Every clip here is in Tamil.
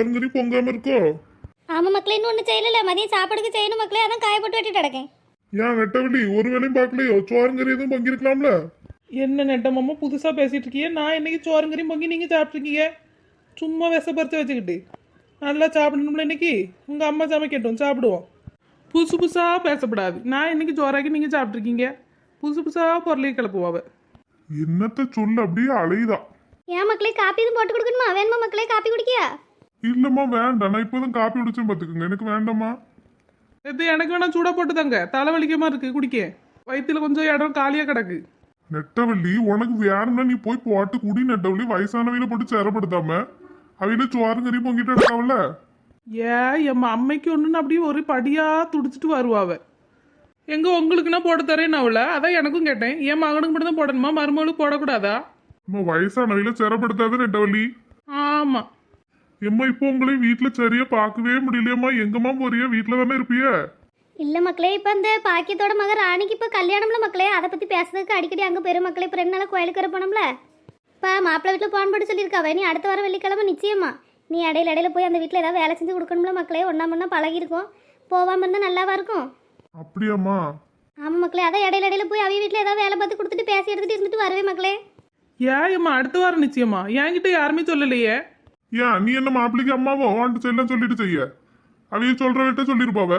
சோறுங்கறி பொங்காம இருக்கோ? ஆமா மக்களே இன்னும் ஒன்றும் செய்யல மதியம் சாப்பாடுக்கு செய்யணும் மக்களே. அதான் காய போட்டு வெட்டிட்டு கிடக்கேன். ஏன் நெட்டவள்ளி? ஒரு வேலையும் பார்க்கலையோ? சோறுங்கறி எதுவும் பொங்கிருக்கலாம்ல என்ன நெட்டமாமா புதுசாக பேசிட்டு இருக்கீங்க? நான் இன்னைக்கு சோறுங்கறியும் பொங்கி நீங்கள் சாப்பிட்ருக்கீங்க சும்மா விசப்பறிச்சு வச்சுக்கிட்டு. நல்லா சாப்பிடணும்ல இன்னைக்கு? உங்கள் அம்மா சமைக்கட்டும் சாப்பிடுவோம். புதுசு புதுசாக பேசப்படாது. நான் இன்னைக்கு சோறாக்கி நீங்கள் சாப்பிட்ருக்கீங்க புதுசு புதுசாக பொருளையும் கிளப்புவாவ என்னத்த சொல்ல அப்படியே அலையுதா? ஏன் மக்களே காப்பி எதுவும் போட்டு கொடுக்கணுமா? வேணுமா மக்களே காப்பி குடிக்கியா இல்லம்மா வேண்டாம். நான் இப்போதான் காப்பி குடிச்சேன் பாத்துக்கோங்க எனக்கு வேண்டாம்மா. இது எனக்கு வேணா சூடாக போட்டு தாங்க தலைவலிக்கமா இருக்கு. குடிக்க. வயிற்றுல கொஞ்சம் இடம் காலியாக கிடக்கு. நெட்டவள்ளி உனக்கு வேணும்னா நீ போய் போட்டு குடி நெட்டவள்ளி. வயசானவையில போட்டு சேரப்படுத்தாம அவையில சோறுங்கறி பொங்கிட்டு இருக்காவல்ல ஏன் என் அம்மைக்கு ஒன்றுன்னு அப்படியே ஒரு படியாக துடிச்சிட்டு வருவாவ எங்க உங்களுக்குன்னா போட்டு தரேன் அவள. அதான் எனக்கும் கேட்டேன். என் மகனுக்கு மட்டும் தான் போடணுமா? மருமகளுக்கு போடக்கூடாதா? நம்ம வயசானவையில சேரப்படுத்தாத நெட்டவள்ளி. ஆமாம் எம்மா இப்போ உங்களை வீட்டுல சரியா பார்க்கவே முடியலையம்மா. எங்கம்மா போறியா? வீட்டுல தானே இருப்பிய? இல்ல மக்களே இப்போ அந்த பாக்கியத்தோட மக ராணிக்கு இப்போ கல்யாணம்ல மக்களே. அதை பத்தி பேசுறதுக்கு அடிக்கடி அங்க பெரும் மக்களே. இப்போ ரெண்டு நாள் கோயிலுக்கு வர போனோம்ல. இப்போ மாப்பிள்ளை வீட்டில் போன் போட்டு சொல்லியிருக்காவ. நீ அடுத்த வாரம் வெள்ளிக்கிழமை நிச்சயமா. நீ இடையில இடையில போய் அந்த வீட்டில் ஏதாவது வேலை செஞ்சு கொடுக்கணும்ல மக்களே. ஒன்றா மண்ணா பழகிருக்கும். போகாம இருந்தால் நல்லாவா இருக்கும்? அப்படியாம்மா. ஆமாம் மக்களே அதான் இடையில இடையில போய் அவங்க வீட்டில் ஏதாவது வேலை பார்த்து கொடுத்துட்டு பேசி எடுத்துட்டு இருந்துட்டு வரவே மக்களே. ஏன் எம்மா அடுத்த வாரம் நிச்சயமா? என்கிட்ட யாருமே சொல்லலையே? ஏன் நீ என்ன மாப்பிள்ளைக்கு அம்மாவோ வாண்டு செல்லம் சொல்லிட்டு செய்ய? அவைய சொல்ற விட்ட சொல்லிருப்பாவ?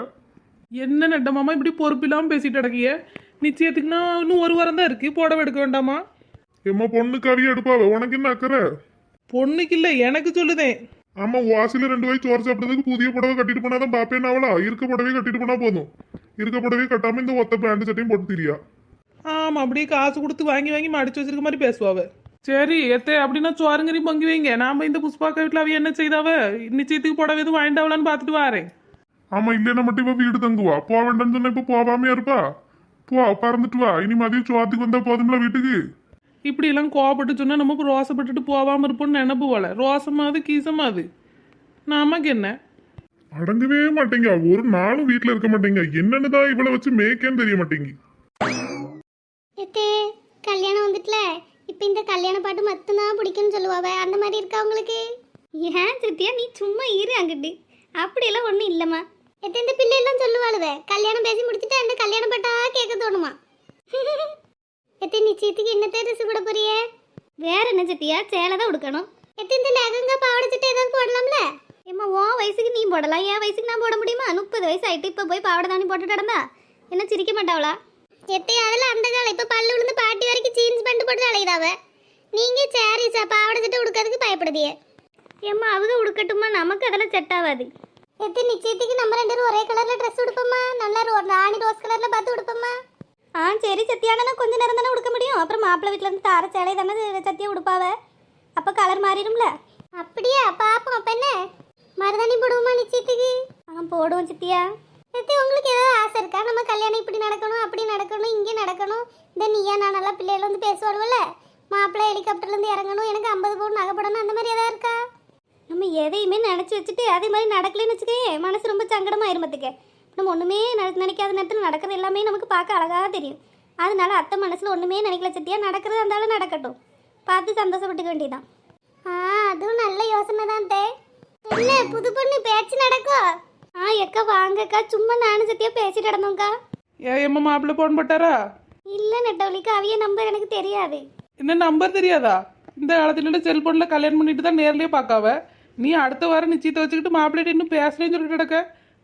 என்ன நட்டமாமா இப்படி பொறுப்பில்லாமல் பேசிட்டு கிடக்கிய? நிச்சயத்துக்குன்னா இன்னும் ஒரு வாரம் தான் இருக்கு புடவை எடுக்க வேண்டாமா? எம்மா பொண்ணுக்கு அவைய எடுப்பாவ? உனக்கு என்ன அக்கறை? பொண்ணுக்கு இல்லை எனக்கு சொல்லுதேன். ஆமா வாசில ரெண்டு வயசு சோறு சாப்பிட்டதுக்கு புதிய புடவை கட்டிட்டு போனாதான் பாப்பேன் அவளா? இருக்க புடவையே கட்டிட்டு போனா போதும். இருக்க புடவையே கட்டாம இந்த ஒத்த பேண்ட் சட்டையும் போட்டு திரியா? ஆமாம் அப்படியே காசு கொடுத்து வாங்கி வாங்கி மடிச்சு வச்சிருக்க மாதிரி பேசுவாவ. சரி எத்தே அப்படின்னா சோறுங்கறி பொங்கி வைங்க. நாம இந்த புஷ்பாக்கா வீட்டில் அவ என்ன செய்தாவ? நிச்சயத்துக்கு புடவை எதுவும் வாங்கிட்டாவலான்னு பார்த்துட்டு வாரேன். ஆமா இல்லைன்னா மட்டும் இப்ப வீடு தங்குவா. போக வேண்டாம்னு சொன்னா இப்ப போகாமையா இருப்பா? போ பறந்துட்டு வா. இனி மதியம் சோத்துக்கு வந்தா போதும்ல வீட்டுக்கு? இப்படி எல்லாம் கோவப்பட்டு சொன்னா நம்ம ரோசப்பட்டுட்டு போகாம இருப்போம்னு நினப்பு போல. ரோசமாவது கீசமாவது. நமக்கு என்ன? அடங்கவே மாட்டேங்க. ஒரு நாளும் வீட்டுல இருக்க மாட்டேங்க. என்னன்னுதான் இவளை வச்சு மேய்க்கன்னு தெரிய மாட்டேங்க. கல்யாணம் வந்துட்டுல. இப்போ இந்த கல்யாண பாட்டு மட்டும்தான் பிடிக்கும்னு சொல்லுவாவ? அந்த மாதிரி இருக்கா உங்களுக்கு? ஏன் சத்தியா நீ சும்மா இரு அங்கிட்டு. அப்படியெல்லாம் ஒன்றும் இல்லைம்மா. எத்தே இந்த பிள்ளையெல்லாம் சொல்லுவாளுவ? கல்யாணம் பேசி முடிச்சுட்டு அந்த கல்யாண பாட்டா கேட்க தோணுமா? எத்தே நிச்சயத்துக்கு என்னத்தே ட்ரெஸ் போட போறியே? வேற என்ன சத்தியா சேலை தான் உடுக்கணும். எத்தே இந்த லெகங்கா பாவாடை சட்டை ஏதாவது போடலாம்ல? ஏம்மா உன் வயசுக்கு நீ போடலாம். என் வயசுக்கு நான் போட முடியுமா? முப்பது வயசு ஆயிட்டு இப்போ போய் பாவாடை தானி போட்டு கிடந்தா? என்ன சிரிக்க மாட்டாவளா? எத்தை அதெல்லாம் அந்த காலம். இப்போ பல்லு விழுந்து பாட்டி வரைக்கும் ஜீன்ஸ் பேண்ட் போட்டு அலையுதாவ? நீங்க சேரி சா பாவாடை சட்டை உடுக்கிறதுக்கு பயப்படுதியே ஏம்மா அவங்க உடுக்கட்டுமா நமக்கு அதெல்லாம் செட் ஆகாது. எத்தி நிச்சயத்துக்கு நம்ம ரெண்டு பேரும் ஒரே கலர்ல ட்ரெஸ் உடுப்போமா நல்லா ராணி ரோஸ் கலர்ல பார்த்து உடுப்போமா ஆ சரி சத்தியானா கொஞ்ச நேரம் தானே உடுக்க முடியும். அப்புறம் மாப்பிள்ளை வீட்ல இருந்து தார சேலை தானே சத்தியா உடுப்பாவ? அப்ப கலர் மாறிடும்ல? அப்படியா? பாப்போம் அப்ப என்ன? மருதாணி போடுவோமா நிச்சயத்துக்கு? ஆ போடுவோம் சித்தியா இது உங்களுக்கு ஏதாவது ஆசை இருக்கா? நம்ம கல்யாணம் இப்படி நடக்கணும் அப்படி நடக்கணும் இங்கே நடக்கணும். இந்த நீயா நான் நல்லா பிள்ளைகள் வந்து பேசுவாடுவில்ல மாப்பிள்ளை ஹெலிகாப்டர்லேருந்து இறங்கணும் எனக்கு ஐம்பது பவுன் நகைப்படணும் அந்த மாதிரி ஏதாவது இருக்கா? நம்ம எதையுமே நினச்சி வச்சுட்டு அதே மாதிரி நடக்கலைன்னு வச்சுக்கே மனசு ரொம்ப சங்கடமாயிரும் பார்த்துக்க நம்ம ஒன்றுமே நினைக்காத நேரத்தில் நடக்கிறது எல்லாமே நமக்கு பார்க்க அழகாக தெரியும். அதனால அத்தை மனசில் ஒன்றுமே நினைக்கல சத்தியா நடக்கிறது இருந்தாலும் நடக்கட்டும். பார்த்து சந்தோஷப்பட்டுக்க வேண்டியதான் ஆ அதுவும் நல்ல யோசனை தான் தே. என்ன புது பொண்ணு பேச்சு நடக்கும் ஆ எக்கா வாங்கக்கா. சும்மா நானும் சத்தியா பேசிட்டு நடந்தோங்க்கா ஏ எம்மா மாப்பிள்ளை போன் போட்டாரா? இல்லை நெட்டவழிக்கு. அவிய நம்பர் எனக்கு தெரியாது. என்ன நம்பர் தெரியாதா? இந்த காலத்துல செல்போன்ல கல்யாணம் பண்ணிட்டு தான் நேர்லயே பார்க்காவ? நீ அடுத்த வாரம் நிச்சயத்தை வச்சுக்கிட்டு மாப்பிள்ளைகிட்ட இன்னும் பேசுறேன்னு சொல்லிட்டு கிடக்க.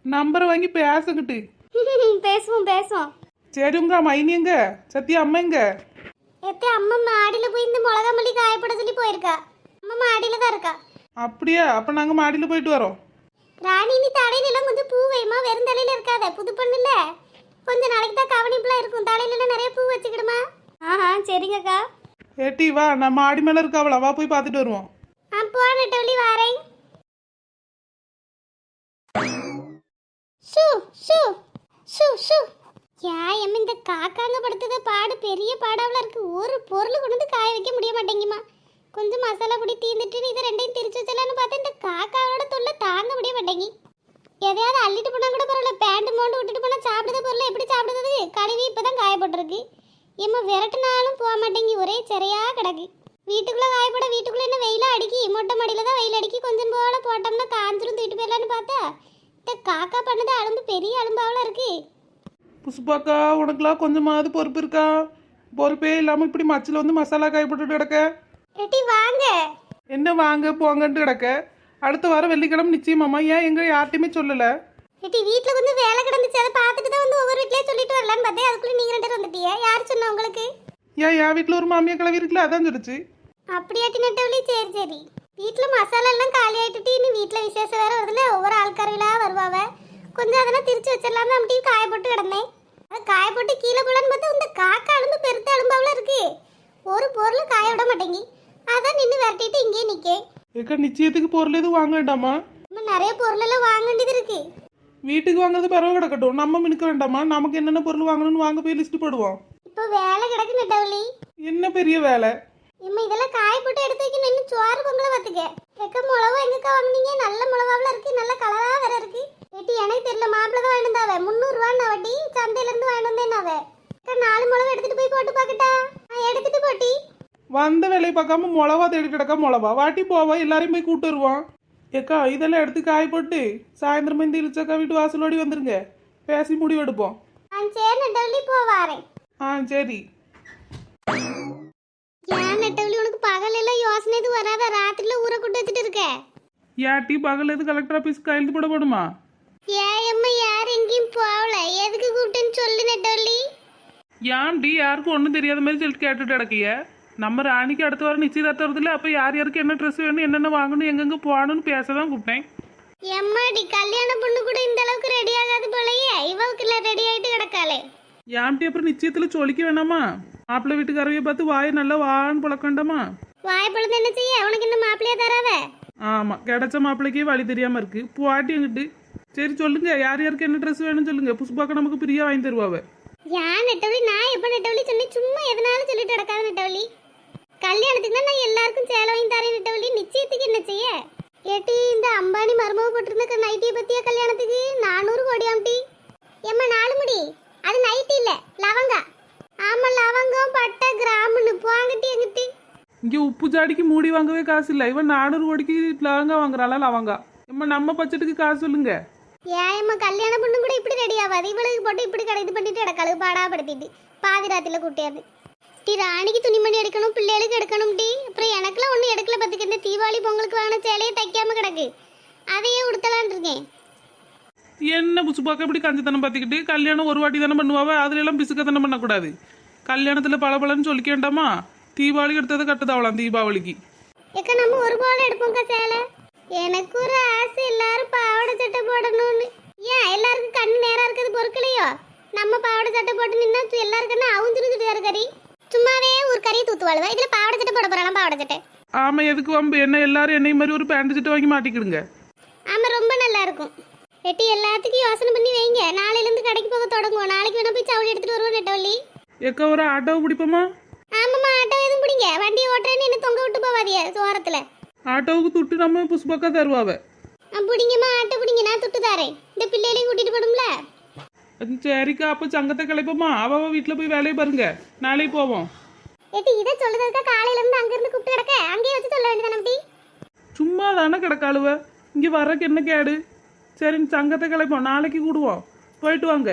நம்பரை வாங்கி பேசுங்கிட்டு பேசுவோம் பேசுவோம். சரி உங்க மைனி எங்க? சத்தியா அம்மா எங்க? எத்தே அம்மா மாடியில் போய் இந்த மிளகா மல்லி காயப்பட சொல்லி போயிருக்கா. அம்மா மாடியில் தான் இருக்கா. அப்படியா? அப்ப நாங்க மாடியில போயிட்டு வரோம். ராணி நீ தலையில எல்லாம் கொஞ்சம் பூ வைமா வெறும் தலையில இருக்காத. புது பொண்ணு இல்ல கொஞ்ச நாளைக்கு தான் கவனிப்புலாம் இருக்கும். தலையில எல்லாம் நிறைய பூ வச்சுக்கிடுமா? ஆஹா சரிங்கக்கா. ஏட்டி வா. நான் மாடி மேல இருக்காவளா வா போய் பார்த்துட்டு வருவோம். ஆ போ நெட்டவழி வாரேன். ஷூ ஷூ ஷூ யா எம்ம இந்த காக்காங்க படுத்தத பாடு. பெரிய பாடாவில் இருக்கு. ஒரு பொருள் கொண்டு வந்து காய வைக்க முடிய மாட்டேங்குமா? கொஞ்சம் மசாலா பொடி தீந்துட்டு இதை ரெண்டையும் திரிச்சு வச்சலான்னு பார்த்தா இந்த காக்காவோட தொல்லை தாங்க முடிய மாட்டேங்கி எதையாவது அள்ளிட்டு போனா கூட பரவாயில்ல பேண்ட் மோண்டு விட்டுட்டு போனா சாப்பிடுத பொருளை எப்படி சாப்பிடுறது கழுவி இப்பதான் காயப்பட்டிருக்கு ஏம்மா விரட்டுனாலும் போக மாட்டேங்கி ஒரே சிறையா கிடக்கு வீட்டுக்குள்ள காயப்பட வீட்டுக்குள்ள என்ன வெயில அடிக்கி மொட்டை மாடியில தான் வெயில் அடிக்கி கொஞ்சம் போல போட்டோம்னா காஞ்சிரும் தூக்கிட்டு போயிடலான்னு பார்த்தா காக்கா பண்ணது அலும்பு பெரிய அலும்பாவெல்லாம் இருக்கு. புஷ்பாக்கா உனக்குலாம் கொஞ்சமாவது பொறுப்பு இருக்கா? பொறுப்பே இல்லாமல் இப்படி மச்சில் வந்து மசாலா காய போட்டுட்டு கிடக்க? எட்டி வாங்க. என்ன வாங்க போங்கன்ட்டு கிடக்க? அடுத்த வாரம் வெள்ளிக்கிழமை நிச்சயமாம்மா ஏன் எங்க யார்ட்டையுமே சொல்லலை. எட்டி வீட்ல கொஞ்சம் வேலை கிடந்துச்சு அதை பார்த்துட்டு தான் வந்து ஒவ்வொரு வீட்லயே சொல்லிட்டு வரலான்னு பார்த்தேன். அதுக்குள்ள நீங்க ரெண்டு பேரும் வந்துட்டீங்க யார் சொன்னா உங்களுக்கு? ஏன் என் வீட்டில் ஒரு மாமியா கிளவி இருக்குல்ல அதான் சொல்லுச்சு. அப்படியாட்டி நெட்டவழி சரி சரி. வீட்ல மசாலா எல்லாம் காலி ஆயிட்டுட்டு இன்னும் வீட்ல விசேஷம் வேற வருதுல ஒவ்வொரு ஆள்காரங்களா வருவாவ கொஞ்சம் அதெல்லாம் திரிச்சு வச்சிடலாம் தான் அப்படியே காய போட்டு கிடந்தேன். அது காய போட்டு கீழே போலான்னு பார்த்தா இந்த காக்கா அலும்பு பெருத்த அலும்பாவில் இருக்கு. ஒரு பொருள் காய விட மாட்டேங்கி. அதான் நின்று விரட்டிட்டு இங்கேயே நிக்கேன் ஏக்கா நிச்சயத்துக்கு பொருள் எதுவும் வாங்க வேண்டாமா? இன்னும் நிறைய பொருள் எல்லாம் வாங்க வேண்டியது இருக்கு. வீட்டுக்கு வாங்குறது பரவ கிடக்கட்டும். நம்ம மினுக்க வேண்டாமா? நமக்கு என்னென்ன பொருள் வாங்கணும்னு வாங்க போய் லிஸ்ட் போடுவோம். இப்போ வேலை கிடக்கு நெட்டவழி என்ன பெரிய வேலை? இம்மா இதெல்லாம் காய போட்டு எடுத்து வைக்கணும் இன்னும் சோறு பொங்கலை பார்த்துக்க. எக்க மிளவா எங்கக்கா வாங்குனீங்க? நல்ல மிளகாவில் இருக்கு. நல்ல கலரா வேற இருக்கு. ஏட்டி எனக்கு தெரியல மாப்பிள்ள தான் வாங்கிட்டு வந்தாவ. முந்நூறுவான்னு வட்டி சந்தையில இருந்து வாங்கிட்டு வந்தேன் அவ நாலு மிளகா எடுத்துட்டு போய் போட்டு பார்க்கட்டா. நான் எடுத்துட்டு போட்டி வந்த வேலையை பார்க்காம மிளவா தேடி கிடக்கா மிளவா வாட்டி போவா எல்லாரையும் போய் கூட்டு வருவான் ஏக்கா இதெல்லாம் எடுத்து காய போட்டு சாயந்தரமா இந்த இழிச்சக்கா வீட்டு வாசலோடி வந்துருங்க. பேசி முடிவெடுப்போம் ஆ சரி நெட்டவள்ளி போ வாரேன். ஆ சரி. ஏன் நெட்டவள்ளி உனக்கு பகல் எல்லாம் யோசனை இது வராத? ராத்திரில ஊரை கூட்டு வச்சுட்டு இருக்க. ஏட்டி பகல் எது கலெக்டர் ஆஃபீஸ் கையெழுத்து போட போடுமா? ஏயம்மா யார் எங்கேயும் போகல. எதுக்கு கூப்பிட்டேன்னு சொல்லு நெட்டவள்ளி. ஏன்டி யாருக்கும் ஒன்றும் தெரியாத மாதிரி சொல்லிட்டு கேட்டுட்டு கிடக்கிய? நம்ம ராணிக்கு அடுத்த வாரம் நிச்சயதார்த்தம் வருதுல்ல அப்போ யார் யாருக்கு என்ன ட்ரெஸ் வேணும் என்னென்ன வாங்கணும் எங்கெங்கே போகணும்னு பேச தான் கூப்பிட்டேன் எம்மாடி கல்யாண பொண்ணு கூட இந்த அளவுக்கு ரெடி ஆகாது போலயே. இவளுக்கு ரெடி ஆயிட்டு கிடக்காளே. ஏன்ட்டி அப்புறம் நிச்சயத்தில் சொல்லிக்க வேணாமா? மாப்பிள்ளை வீட்டுக்காரவையை பார்த்து வாயை நல்லா வான்னு பழக்கண்டாமா? வாய்ப்பழுது என்ன செய்ய? உனக்கு இந்த மாப்பிள்ளையா தராவ ஆமாம் கிடைச்ச மாப்பிள்ளைக்கே வழி தெரியாமல் இருக்கு. போட்டி எங்கிட்டு? சரி சொல்லுங்க யார் யாருக்கு என்ன ட்ரெஸ் வேணும்னு சொல்லுங்க. புஷ்பாக்க நமக்கு பிரியா வாங்கி தருவாவ. ஏன் நெட்டவழி? நான் எப்ப நெட்டவழி சொன்னேன்? சும்மா எதனாலும் சொல்லிட்டு கிடக்காத நெட்டவழி. கல்யாணத்துக்கு தான் நான் எல்லாருக்கும் சேலை வாங்கி தரேன் நெட்டவழி. நிச்சயத்துக்கு என்ன செய்ய? ஏட்டி இந்த அம்பானி மருமக போட்டிருந்த நைட்டியை பத்தியா கல்யாணத்துக்கு? நானூறு கோடியாம்டி எம்மா நாலு முடி? அது நைட்டி இல்ல லவங்கா. ஆமா லவங்கம் பட்டை கிராமுன்னு. போங்கட்டி எங்கிட்டு. இங்கே உப்பு ஜாடிக்கு மூடி வாங்கவே காசு இல்லை. இவன் நானூறு கோடிக்கு லவங்கா வாங்குறாளா லவங்கா? இம்மா நம்ம பட்ஜெட்டுக்கு காசு சொல்லுங்க. ஏம்மா கல்யாண பொண்ணு கூட இப்படி ரெடி ஆகாது இவளுக்கு போட்டு இப்படி கடை இது பண்ணிட்டு கிடக்காளு பாடாப்படுத்திட்டு. பாதி ராத்திரில கூட்டியாது டி ராணிக்கு துணிமணி எடுக்கணும் பிள்ளைகளுக்கு எடுக்கணும் டி. அப்புறம் எனக்குலாம் ஒன்றும் எடுக்கல பார்த்துக்க இந்த தீபாவளி பொங்கலுக்கு வாங்கின சேலையை தைக்காம கிடக்கு. அதையே உடுத்தலான் இருக்கேன். என்ன புசுப்பாக்க இப்படி கஞ்சித்தனம் பார்த்துக்கிட்டு கல்யாணம் ஒரு வாட்டி தானே பண்ணுவாவ? அதுல எல்லாம் பிசுக்கத்தனம் பண்ணக்கூடாது. கல்யாணத்தில் பளபளன்னு சொல்லிக்க வேண்டாமா? தீபாவளி எடுத்ததை கட்டுதாவலாம் தீபாவளிக்கு. ஏக்கா நம்ம ஒரு போல எடுப்போம்க்கா சேலை எனக்கு ஒரு ஆசை எல்லாரும் பாவாடை சட்டை போடணும்னு ஏன் எல்லாருக்கும் கண் நேரா இருக்கிறது பொறுக்கலையோ நம்ம பாவாடை சட்டை போட்டு நின்னா எல்லாருக்குன்னா அவுஞ்சிரு சுடிதார் கறி சும்மாவே ஒரு கறியை தூத்துவாளுவா இதுல பாவாடை சட்டை போட போறாளாம் பாவாடை சட்டை ஆமா எதுக்கு வம்பு என்ன எல்லாரும் என்னை மாதிரி ஒரு பேண்ட் சட்டை வாங்கி மாட்டிக்கிடுங்க. ஆமா ரொம்ப நல்லா இருக்கும் எட்டி எல்லாத்துக்கும் யோசனை பண்ணி வைங்க. நாளையில இருந்து கடைக்கு போக தொடங்குவோம். நாளைக்கு வேணா போய் சவுளி எடுத்துட்டு வருவோம் நெட்டவள்ளி. எக்க ஒரு ஆட்டோவை பிடிப்போமா? ஆமாம்மா ஆட்டோ எதுவும் பிடிங்க. வண்டியை ஓட்டுறேன்னு என்ன தொங்க விட்டு போவாதிய சோரத்துல ஆட்டோவுக்கு துட்டு நம்ம புஷ்பாக்கா தருவாவ. பிடிங்கம்மா ஆட்டோ பிடிங்க. நான் துட்டு தாரேன். இந்த பிள்ளைகளையும் கூட்டிட்டு போடும்ல? சரிக்கா. அப்போ சங்கத்தை கிளப்போமா? அவ வீட்டில் போய் வேலையை பாருங்க. நாளைக்கு போவோம். எட்டி இதை சொல்லுறதுக்கா காலையில இருந்து அங்க இருந்து கூப்பிட்டு கிடக்க? அங்கேயே வச்சு சொல்ல வேண்டியதானே அப்படி சும்மா தானே கிடக்காளுவ? இங்கே வர்றக்கு என்ன கேடு? சரி சங்கத்தை கிளப்போம் நாளைக்கு கூடுவோம். போயிட்டு வாங்க.